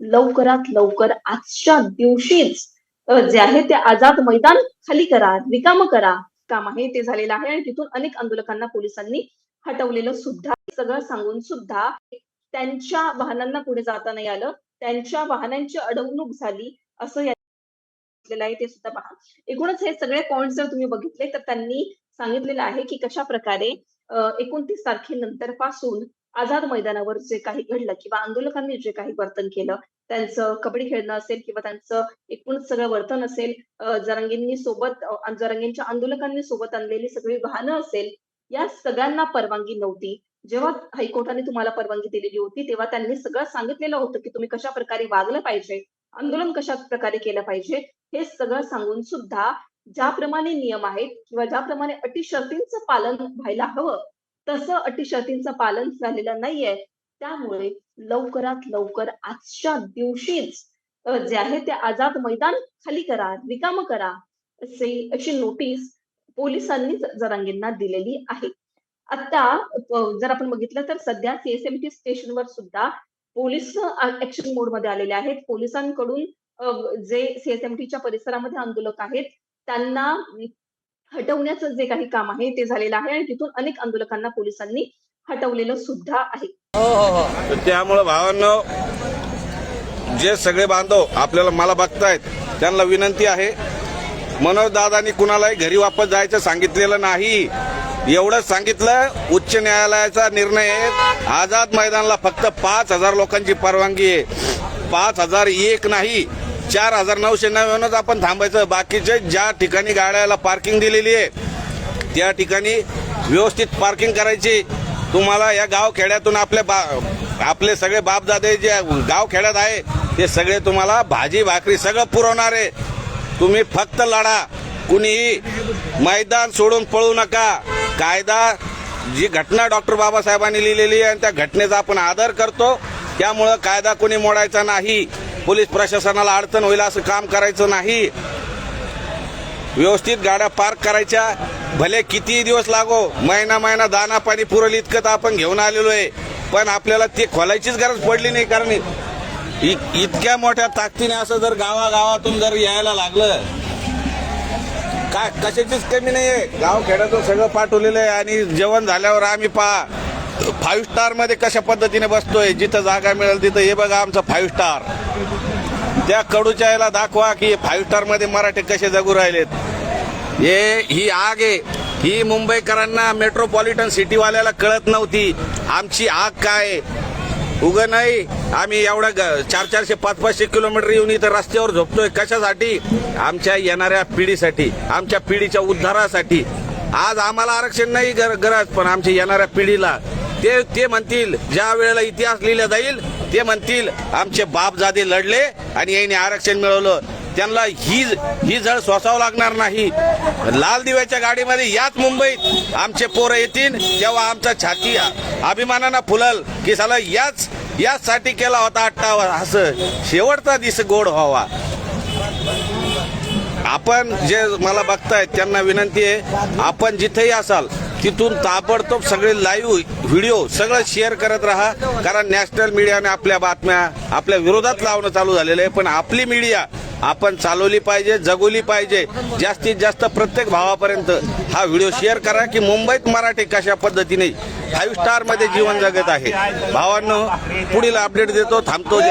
लवकरात लवकर आजच्या दिवशीच जे आहे ते आझाद मैदान खाली करा रिकाम करा. काम आहे ते झालेलं आहे आणि तिथून अनेक आंदोलकांना पोलिसांनी हटवलेलं सुद्धा सगळं सांगून सुद्धा त्यांच्या वाहनांना पुढे जाता नाही आलं. त्यांच्या वाहनांची अडवणूक झाली असं आहे ते सुद्धा पहा. एकूणच हे सगळे पॉइंट जर तुम्ही बघितले तर त्यांनी सांगितलेलं आहे की कशा प्रकारे एकोणतीस तारखेनंतरपासून आझाद मैदानावर जे काही घडलं किंवा आंदोलकांनी जे काही वर्तन केलं त्यांचं कबड्डी खेळणं असेल किंवा त्यांचं एकूण सगळं वर्तन असेल जरंगींनी जरांगींनी सोबत जरंगींच्या जरांगींच्या आंदोलकांनी सोबत आणलेली सगळी वाहनं असेल या सगळ्यांना परवानगी नव्हती. जेव्हा हायकोर्टाने तुम्हाला परवानगी दिलेली होती तेव्हा त्यांनी सगळं सांगितलेलं होतं की तुम्ही कशा प्रकारे वागलं पाहिजे आंदोलन कशा प्रकारे केलं पाहिजे हे सगळं सांगून सुद्धा ज्याप्रमाणे नियम आहेत किंवा ज्याप्रमाणे अटी शर्तींचं पालन व्हायला हवं तसं अटीशर्तींचं पालन झालेलं नाहीये. त्यामुळे लवकरात लवकर आजच्या दिवशीच जे आहे ते आझाद मैदान खाली करा रिकाम करा असे अशी नोटीस पोलिसांनी जरांगींना दिलेली आहे. आता जर आपण बघितलं तर सध्या सीएसएमटी स्टेशनवर सुद्धा पोलीस ऍक्शन मोडमध्ये आलेले आहेत. पोलिसांकडून जे सीएसएमटीच्या परिसरामध्ये आंदोलक आहेत त्यांना हटवण्याचं जे काही काम आहे ते झालेलं आहे आणि तिथून अनेक आंदोलकांना पोलिसांनी हटवलेलं सुद्धा आहे. हो, हो, हो. त्यामुळे त्यामुळं जे सगळे बांधव आपल्याला मला बघतायत त्यांना विनंती आहे मनोज दादानी कुणालाही घरी वापस जायचं सांगितलेलं नाही. एवढंच सांगितलं उच्च न्यायालयाचा निर्णय आझाद मैदानाला फक्त पाच हजार लोकांची परवानगी आहे. पाच हजार एक नाही. चार हजार नऊशे नव्याण्णवच आपण थांबायचं. बाकीचे ज्या ठिकाणी गाड्याला पार्किंग दिलेली आहे त्या ठिकाणी व्यवस्थित पार्किंग करायची. तुम्हाला या गाव खेड्यातून आपले बा आपले सगळे बापदादे जे गाव खेड्यात आहे ते सगळे तुम्हाला भाजी भाकरी सगळं पुरवणार आहे. तुम्ही फक्त लढा. कुणीही मैदान सोडून पळू नका. कायदा जी घटना डॉक्टर बाबासाहेबांनी लिहिलेली आहे आणि त्या घटनेचा आपण आदर करतो. त्यामुळं कायदा कोणी मोडायचा नाही. पोलीस प्रशासनाला अडचण होईल असं काम करायचं नाही. व्यवस्थित गाड्या पार्क करायच्या. भले किती दिवस लागो महिना महिना दाना पाणी पुरल इतकं तर आपण घेऊन आलेलो आहे. पण आपल्याला ते खोलायचीच गरज पडली नाही कारण इ- इतक्या मोठ्या ताकदीने असं जर गावागावातून जर यायला लागलं काय कशाचीच कमी नाही गाव खेड्यातून सगळं पाठवलेलं आहे आणि जेवण झाल्यावर आम्ही पहा. फाईव्ह स्टारमध्ये कशा पद्धतीने बसतोय जिथं जागा मिळेल तिथं हे बघा आमचं फाईव्ह स्टार त्या कडूच्या याला दाखवा की फाईव्ह स्टारमध्ये मराठी कसे जगू राहिलेत. हे ही आग आहे. ही मुंबईकरांना मेट्रोपॉलिटन सिटीवाल्याला कळत नव्हती. आमची आग काय? आहे? उगं नाही. आम्ही एवढा ग- चार चारशे पाच पाचशे किलोमीटर येऊन इथं रस्त्यावर झोपतोय. कशासाठी? आमच्या येणाऱ्या पिढीसाठी आमच्या पिढीच्या उद्धारासाठी. आज आम्हाला आरक्षण नाही गर- गरज पण आमच्या येणाऱ्या पिढीला ते ते म्हणतील ज्या वेळेला इतिहास लिहिला जाईल ते म्हणतील आमचे बापजादे लढले आणि यांनी आरक्षण मिळवलं. त्यांना ही ही झळ सोसावं लागणार नाही. लाल दिव्याच्या गाडीमध्ये याच मुंबईत आमचे पोरं येतील तेव्हा आमचा छाती अभिमानानं फुलल की साला याच याचसाठी केला होता अट्टावा असं. शेवटचा दिस गोड व्हावा. आपण जे मला बघतायत त्यांना विनंती आहे आपण जिथेही असाल तिथून ताबडतोब सगळे लाईव्ह व्हिडिओ सगळं शेअर करत राहा. कारण नॅशनल मीडियाने आपल्या बातम्या आपल्या विरोधात लावणं चालू झालेलं आहे. पण आपली मीडिया आपण चालवली पाहिजे जगवली पाहिजे. जास्तीत जास्त प्रत्येक भावापर्यंत हा व्हिडिओ शेअर करा की मुंबईत मराठी कशा पद्धतीने फाईव्ह स्टारमध्ये जीवन जगत आहे. भावांनो पुढील अपडेट देतो. थांबतो.